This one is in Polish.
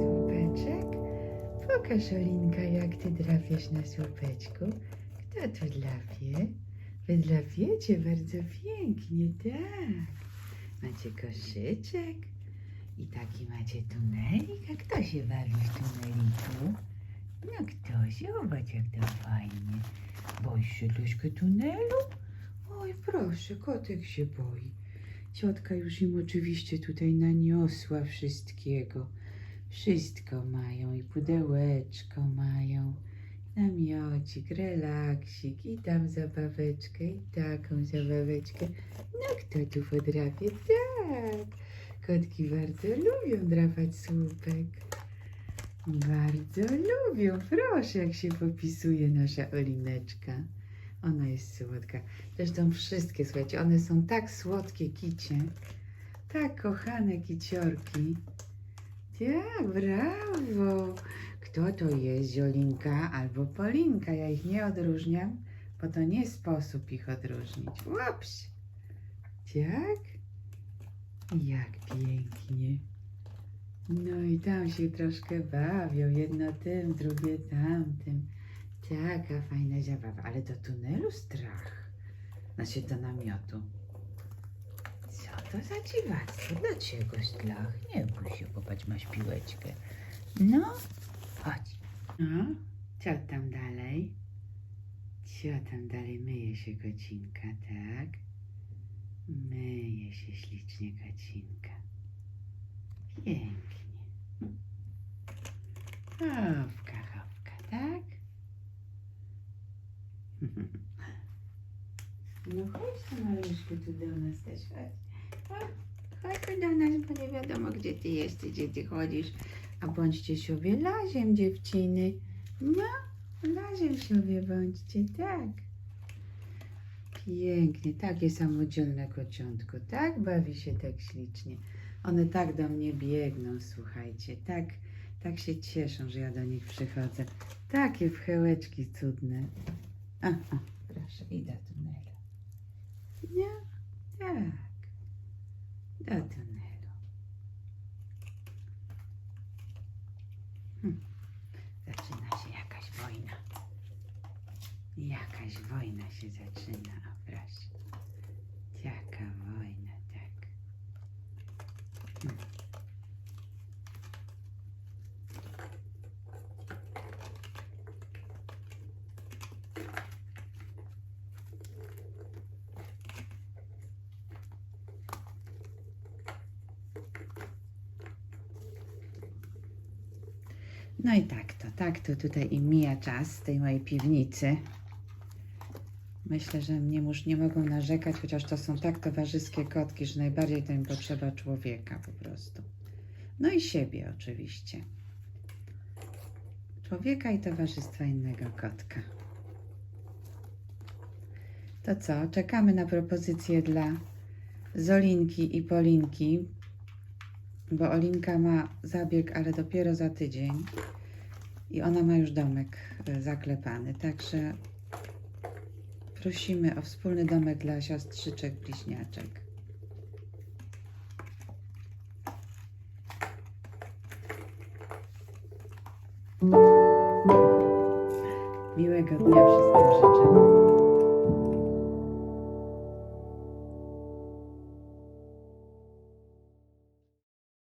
Słupeczek? Pokaż Olinka, jak ty drapiesz na słupeczku. Kto tu drapie? Wy drapiecie bardzo pięknie, tak. Macie koszyczek i taki macie tunelik. A kto się bawi w tuneliku? No kto się? Zobacz, jak to fajnie. Boisz się troszkę tunelu? Oj, proszę, kotek się boi. Ciotka już im oczywiście tutaj naniosła wszystkiego. Wszystko mają i pudełeczko mają. Namiocik, relaksik i tam zabaweczkę i taką zabaweczkę. No kto tu podrapie? Tak. Kotki bardzo lubią drapać słupek. Bardzo lubią. Proszę, jak się popisuje nasza Olineczka. Ona jest słodka. Zresztą wszystkie, słuchajcie, one są tak słodkie kicie. Tak kochane kiciorki. Tak, brawo. Kto to jest, Ziolinka albo Polinka? Ja ich nie odróżniam, bo to nie sposób ich odróżnić. Łops. Tak? Jak pięknie. No i tam się troszkę bawią, jedno tym, drugie tamtym. Taka fajna zabawa, ale do tunelu strach. Znaczy do namiotu. Co to za dziwactwo? Dlaczego strach? Nie bój się, popatrz, masz piłeczkę. No, chodź. No, co tam dalej? Co tam dalej? Myje się kocinka, tak? Myje się ślicznie kocinka. Pięknie. Hopka, hopka, tak? No chodź tu maluszku tu do nas też, chodź. Chodź, chodź do nas, bo nie wiadomo gdzie ty jesteś, gdzie ty chodzisz. A bądźcie sobie laziem dziewczyny. No, laziem sobie bądźcie, tak. Pięknie, takie samodzielne kociątko, tak? Bawi się tak ślicznie. One tak do mnie biegną, słuchajcie, tak, tak się cieszą, że ja do nich przychodzę. Takie wchełeczki cudne. A, a, proszę, i do tunelu. No, tak, do tunelu. Hm. Zaczyna się jakaś wojna. Jakaś wojna się zaczyna, proszę. Jaka wojna, tak. Hmm. No i tak to, tak to tutaj im mija czas tej mojej piwnicy. Myślę, że mnie już nie mogą narzekać, chociaż to są tak towarzyskie kotki, że najbardziej to im potrzeba człowieka po prostu. No i siebie oczywiście. Człowieka i towarzystwa innego kotka. To co? Czekamy na propozycję dla Zolinki i Polinki, bo Olinka ma zabieg, ale dopiero za tydzień i ona ma już domek e, zaklepany, także prosimy o wspólny domek dla siostrzyczek bliźniaczek. Miłego dnia wszystkim.